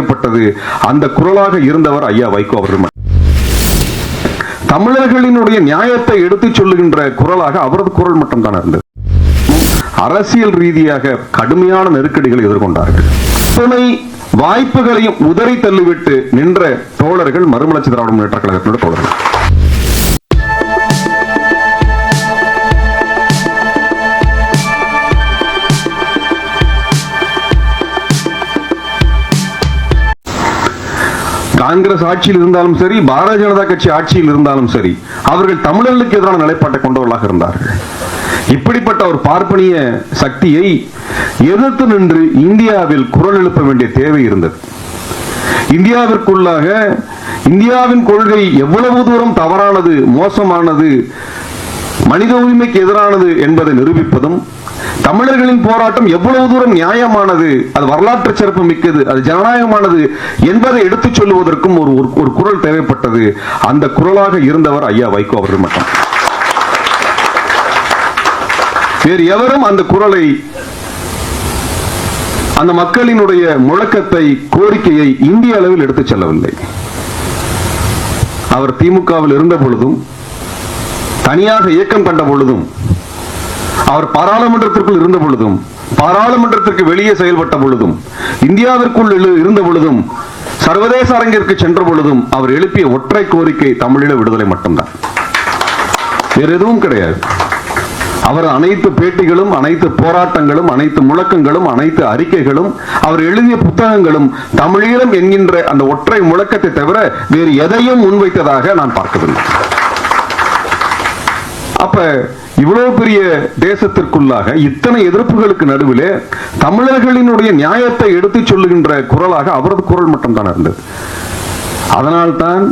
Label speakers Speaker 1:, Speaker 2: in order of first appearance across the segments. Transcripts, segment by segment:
Speaker 1: தேவைப்பட்டது. அந்த குரலாக இருந்தவர் ஐயா வைகோ அவர்கள் தமிழர்களினுடைய நியாயத்தை எடுத்துச் சொல்லுகின்ற குரலாக அவரது குரல் மட்டும்தான் இருந்தது. அரசியல் ரீதியாக கடுமையான நெருக்கடிகளை எதிர்கொண்டார்கள். துணை வாய்ப்புகளையும் உதறி தள்ளிவிட்டு நின்ற தோழர்கள் மறுமலர்ச்சி திராவிட முன்னேற்ற கழகத்தினுடைய தோழர்கள். காங்கிரஸ் ஆட்சியில் இருந்தாலும் சரி பாரதிய ஜனதா கட்சி ஆட்சியில் இருந்தாலும் சரி அவர்கள் தமிழர்களுக்கு எதிரான நிலைப்பாட்டை கொண்டவர்களாக இருந்தார்கள். இப்படிப்பட்ட ஒரு பார்ப்பனிய சக்தியை எதிர்த்து நின்று இந்தியாவில் குரல் எழுப்ப வேண்டிய தேவை இருந்தது. இந்தியாவிற்குள்ளாக இந்தியாவின் கொள்கை எவ்வளவு தூரம் தவறானது மோசமானது மனித உரிமைக்கு எதிரானது என்பதை நிரூபிப்பதும் தமிழர்களின் போராட்டம் எவ்வளவு தூரம் நியாயமானது அது வரலாற்று சிறப்பு மிக்கது அது ஜனநாயகமானது என்பதை எடுத்துச் சொல்லுவதற்கும் ஒரு ஒரு- குரல் தேவைப்பட்டது. அந்த குரலாக இருந்தவர் ஐயா வைகோ அவர்கள் மட்டும். வேறு எவரும் அந்த குரலை அந்த மக்களினுடைய முழக்கத்தை கோரிக்கையை இந்திய அளவில் எடுத்துச் செல்லவில்லை. அவர் திமுகவில் இருந்த பொழுதும் தனியாக இயக்கம் கண்ட பொழுதும் அவர் பாராளுமன்றத்திற்குள் இருந்த பொழுதும் பாராளுமன்றத்திற்கு வெளியே செயல்பட்ட பொழுதும் இந்தியாவிற்குள் இருந்த பொழுதும் சர்வதேச அரங்கிற்கு சென்ற பொழுதும் அவர் எழுப்பிய ஒற்றை கோரிக்கை தமிழீழ விடுதலை மட்டும்தான். வேற எதுவும் கிடையாது. அவர் அனைத்து பேட்டிகளும் அனைத்து போராட்டங்களும் அனைத்து முழக்கங்களும் அனைத்து அறிக்கைகளும் அவர் எழுதிய புத்தகங்களும் தமிழீழம் என்கின்ற அந்த ஒற்றை முழக்கத்தை தவிர வேறு எதையும் முன்வைத்ததாக நான் பார்க்கவில்லை. அப்ப இவ்வளவு பெரிய தேசத்திற்குள்ளாக இத்தனை எதிர்ப்புகளுக்கு நடுவிலே தமிழர்களினுடைய நியாயத்தை எடுத்துச் சொல்லுகின்ற குரலாக அவரது குரல் மட்டும்தான் இருந்தது. அதனால்தான்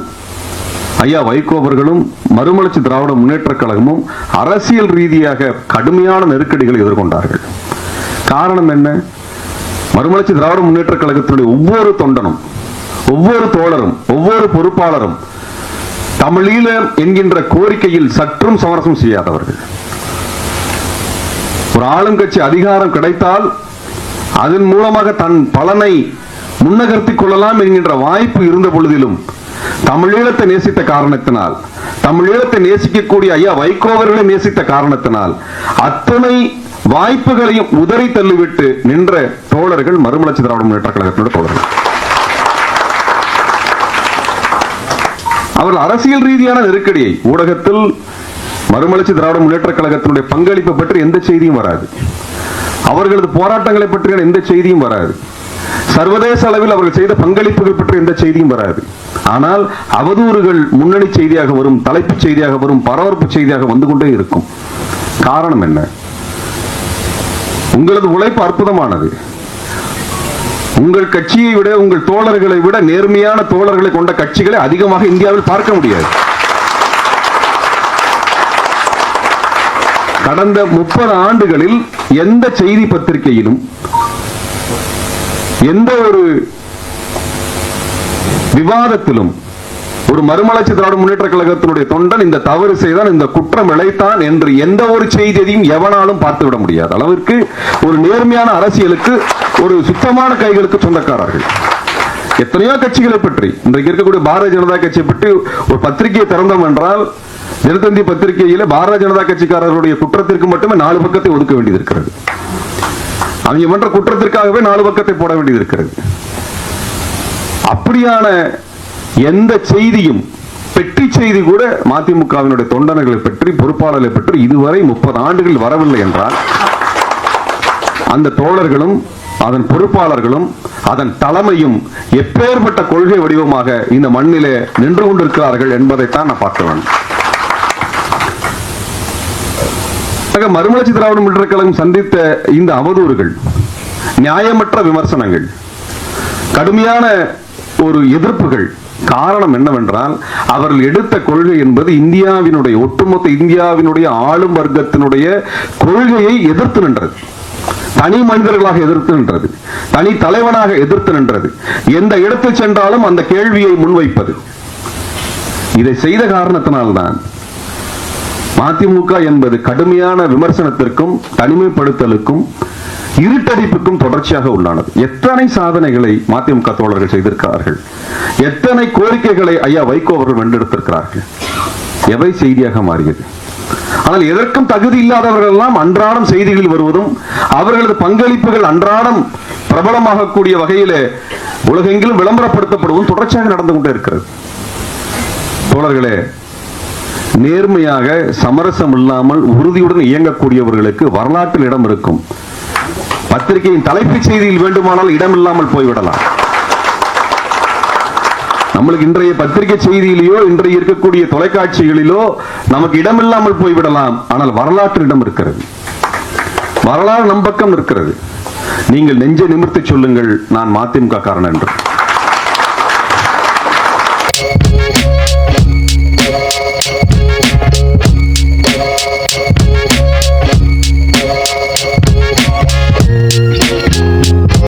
Speaker 1: ஐயா வைகோ அவர்களும் மறுமலர்ச்சி திராவிட முன்னேற்ற கழகமும் அரசியல் ரீதியாக கடுமையான நெருக்கடிகளை எதிர்கொண்டார்கள். காரணம் என்ன? மறுமலர்ச்சி திராவிட முன்னேற்ற கழகத்தினுடைய ஒவ்வொரு தொண்டனும் ஒவ்வொரு தோழரும் ஒவ்வொரு பொறுப்பாளரும் தமிழீழ என்கின்ற கோரிக்கையில் சற்றும் சமரசம் செய்யாதவர்கள். ஒரு ஆளுங்கட்சி அதிகாரம் கிடைத்தால் அதன் மூலமாக தன் பலனை முன்னகர்த்திக் கொள்ளலாம் என்கின்ற வாய்ப்பு இருந்த பொழுதிலும் தமிழீழத்தை நேசித்த காரணத்தினால் தமிழீழத்தை நேசிக்கக்கூடிய ஐயா வைகோவர்களை நேசித்த காரணத்தினால் அத்தனை வாய்ப்புகளையும் உதறி தள்ளிவிட்டு நின்ற தோழர்கள் மறுமலர்ச்சி திராவிட முன்னேற்ற கழகத்தினுடைய தோழர்கள். அவர்கள் அரசியல் ரீதியான நெருக்கடியை ஊடகத்தில் மறுமலர்ச்சி திராவிட முன்னேற்ற கழகத்தினுடைய பங்களிப்பை பற்றி எந்த செய்தியும் வராது. அவர்களது போராட்டங்களை பற்றிய எந்த செய்தியும் வராது. சர்வதேச அளவில் அவர்கள் செய்த பங்களிப்புகள் பற்றி எந்த செய்தியும் வராது. ஆனால் அவதூறுகள் முன்னணி செய்தியாக வரும் தலைப்புச் செய்தியாக வரும் பரபரப்பு செய்தியாக வந்து கொண்டே இருக்கும். காரணம் என்ன? உங்களது உழைப்பு அற்புதமானது. உங்கள் கட்சியை விட உங்கள் தோழர்களை விட நேர்மையான தோழர்களை கொண்ட கட்சிகளை அதிகமாக இந்தியாவில் பார்க்க முடியாது. கடந்த முப்பது ஆண்டுகளில் எந்த செய்தி பத்திரிகையிலும் எந்த ஒரு விவாதத்திலும் ஒரு மறுமலர்ச்சி திராவிட முன்னேற்ற கழகத்தினுடைய தொண்டன் இந்த தவறு செய்தான் இந்த குற்றம் இழைத்தான் என்று எந்த ஒரு செய்தியையும் எவனாலும் பார்த்துவிட முடியாது அளவிற்கு ஒரு நேர்மையான அரசியலுக்கு ஒரு சுத்தமான கைகளுக்கு சொந்தக்காரர்கள். எத்தனையோ கட்சிகளை பற்றி இன்றைக்கு இருக்கக்கூடிய பாரதிய ஜனதா கட்சியை பற்றி ஒரு பத்திரிகையை திறந்தோம் என்றால் தினத்தந்தி பத்திரிகையில பாரதிய ஜனதா கட்சிக்காரர்களுடைய குற்றத்திற்கு மட்டுமே நாலு பக்கத்தை ஒதுக்க வேண்டியது இருக்கிறது அவங்க பண்ற குற்றத்திற்காகவே நாலு பக்கத்தை போட வேண்டியது இருக்கிறது அப்படியான எந்த செய்தியும் பெட்டி செய்தி கூட மதிமுகவினுடைய தொண்டர்களை பற்றி பொறுப்பாளர்களை பற்றி இதுவரை முப்பது ஆண்டுகள் வரவில்லை என்றால் அந்த தோழர்களும் அதன் பொறுப்பாளர்களும் அதன் தலைமையும் எப்பேற்பட்ட கொள்கை வடிவமாக இந்த மண்ணிலே நின்று கொண்டிருக்கிறார்கள் என்பதைத்தான் நான் பார்க்க வேண்டும். மறுமலர்ச்சி திராவிட முன்னேற்ற கழகம் சந்தித்த இந்த அவதூறுகள் நியாயமற்ற விமர்சனங்கள் கடுமையான ஒரு எதிர்ப்புகள் காரணம் என்னவென்றால் அவர்கள் எடுத்த கொள்கை என்பது இந்தியாவினுடைய ஒட்டுமொத்த இந்தியாவினுடைய ஆளும் வர்க்கத்தினுடைய கொள்கையை எதிர்த்து நின்றது. தனி மனிதர்களாக எதிர்த்து நின்றது. தனி தலைவனாக எதிர்த்து நின்றது. எந்த இடத்தில் சென்றாலும் அந்த கேள்வியை முன்வைப்பது. இதை செய்த காரணத்தினால்தான் மதிமுக என்பது கடுமையான விமர்சனத்திற்கும் தனிமைப்படுத்தலுக்கும் இருட்டடிப்புக்கும் தொடர்ச்சியாக உள்ளானது. எத்தனை சாதனைகளை மதிமுக தோழர்கள் செய்திருக்கிறார்கள். எத்தனை கோரிக்கைகளை ஐயா வைகோ அவர்கள் வென்றெடுத்திருக்கிறார்கள். எவை செய்தியாக மாறியது? ஆனால் எதற்கும் தகுதி இல்லாதவர்கள் எல்லாம் அன்றாடம் செய்திகளில் வருவதும் அவர்களது பங்களிப்புகள் அன்றாடம் பிரபலமாகக்கூடிய வகையிலே உலகெங்கிலும் விளம்பரப்படுத்தப்படுவதும் தொடர்ச்சியாக நடந்து கொண்டே இருக்கிறது. தோழர்களே நேர்மையாக சமரசம் இல்லாமல் உறுதியுடன் இயங்கக்கூடியவர்களுக்கு வரலாற்றில் இடம் இருக்கும். பத்திரிகையின் தலைப்புச் செய்தியில் வேண்டுமானால் இடம் இல்லாமல் போய்விடலாம். நம்மளுக்கு இன்றைய பத்திரிகை செய்தியிலேயோ இன்றைய இருக்கக்கூடிய தொலைக்காட்சிகளிலோ நமக்கு இடம் இல்லாமல் போய்விடலாம். ஆனால் வரலாற்று இடம் இருக்கிறது. வரலாறு நம்பக்கம் இருக்கிறது. நீங்கள் நெஞ்சை நிமிர்த்தி சொல்லுங்கள். நான் மதிமுக காரன் என்று.